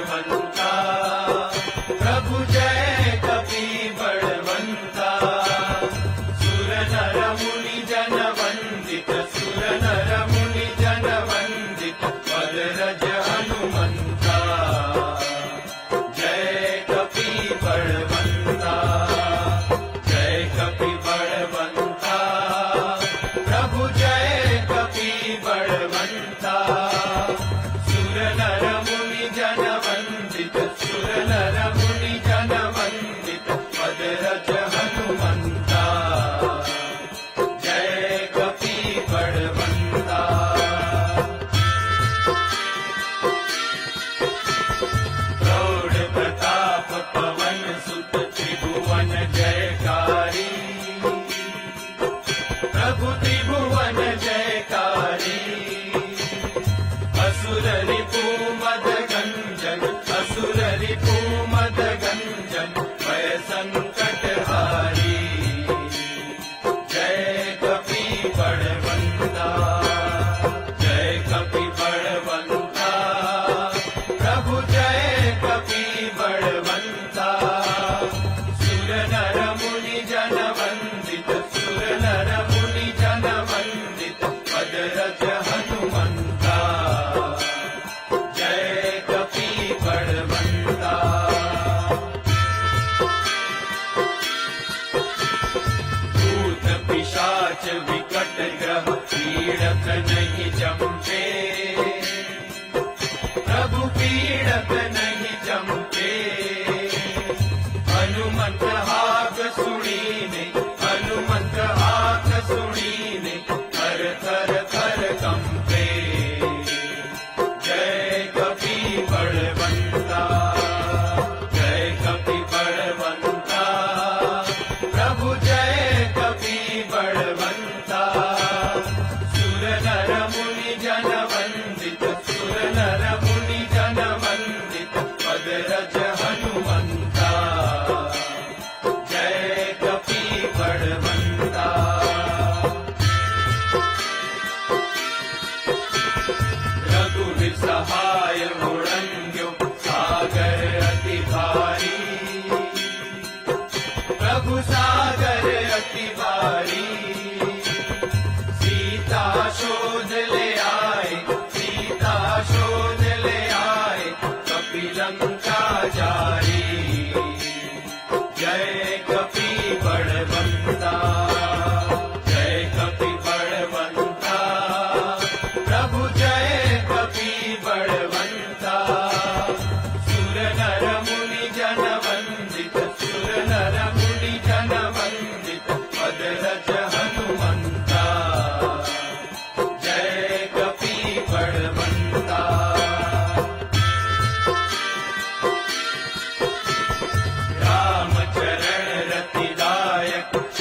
बलवन्ता। प्रभु जय कपि बलवन्ता। सुरनर मुनि जनवन्दित रज हनुमन्ता जय कपि बडवन्ता। प्रौढ प्रताप पवन सुत त्रिभुवन जयकारी। प्रभुति विकट ग्रह पीड़त नहीं चमके प्रभु पीड़त नहीं सहाय मुरञ्जु सागर अति भारी। प्रभु सागर अति भारी। सीता शोध ले आए सीता शोध ले आए कपिलङ्का जारी।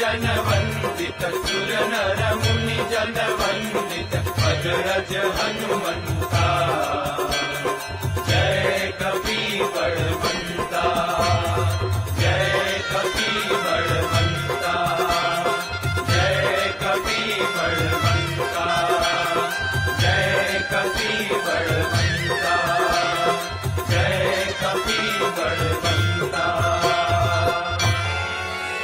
जन वन्दित सुर नरम